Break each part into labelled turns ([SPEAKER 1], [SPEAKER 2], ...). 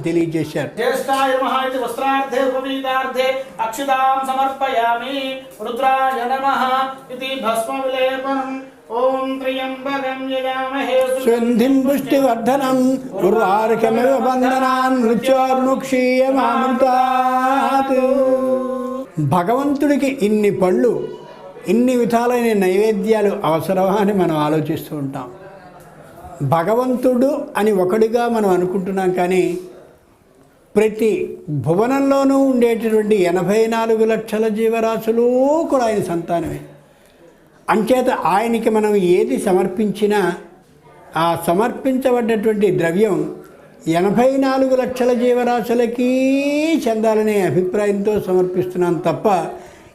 [SPEAKER 1] తెలియజేశారు. భగవంతుడికి ఇన్ని పళ్ళు ఇన్ని విధాలైన నైవేద్యాలు అవసరమా అని మనం ఆలోచిస్తూ ఉంటాం. భగవంతుడు అని ఒకడిగా మనం అనుకుంటున్నాం కానీ ప్రతి భువనంలోనూ ఉండేటటువంటి ఎనభై నాలుగు లక్షల జీవరాశులు కూడా ఆయన సంతానమే. అంచేత ఆయనకి మనం ఏది సమర్పించినా ఆ సమర్పించబడ్డటువంటి ద్రవ్యం ఎనభై నాలుగు లక్షల జీవరాశులకి చెందాలనే అభిప్రాయంతో సమర్పిస్తున్నాం తప్ప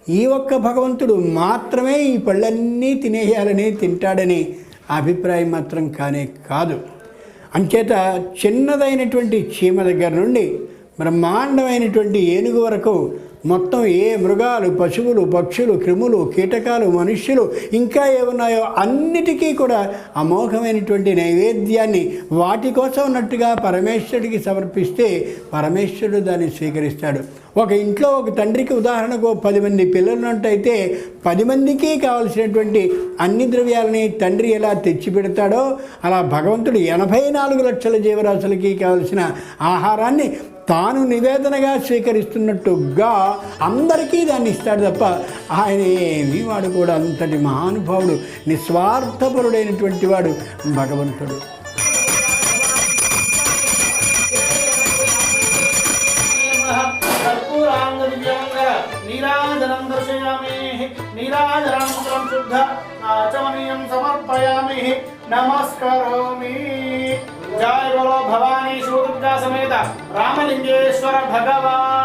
[SPEAKER 1] ఈ ఒక్క భగవంతుడు మాత్రమే ఈ పళ్ళన్నీ తినేయాలని తింటాడని అభిప్రాయం మాత్రం కానే కాదు. అంచేత చిన్నదైనటువంటి చీమ దగ్గర నుండి బ్రహ్మాండమైనటువంటి ఏనుగు వరకు మొత్తం ఏ మృగాలు పశువులు పక్షులు క్రిములు కీటకాలు మనుష్యులు ఇంకా ఏమున్నాయో అన్నిటికీ కూడా అమోఘమైనటువంటి నైవేద్యాన్ని వాటి కోసం ఉన్నట్టుగా పరమేశ్వరుడికి సమర్పిస్తే పరమేశ్వరుడు దాన్ని స్వీకరిస్తాడు. ఒక ఇంట్లో ఒక తండ్రికి ఉదాహరణకు పదిమంది పది మంది పిల్లలు పది మందికి కావలసినటువంటి అన్ని ద్రవ్యాలని తండ్రి ఎలా తెచ్చి పెడతాడో అలా భగవంతుడు ఎనభై నాలుగు లక్షల జీవరాశులకి కావలసిన ఆహారాన్ని తాను నివేదనగా స్వీకరిస్తున్నట్టుగా అందరికీ దాన్ని ఇస్తాడు తప్ప ఆయన ఏమి వాడు కూడా అంతటి మహానుభావుడు నిస్వార్థపరుడైనటువంటి వాడు భగవంతుడు.
[SPEAKER 2] నీరాజనం జయ నీరాజనాంతరం जय बोलो भवानी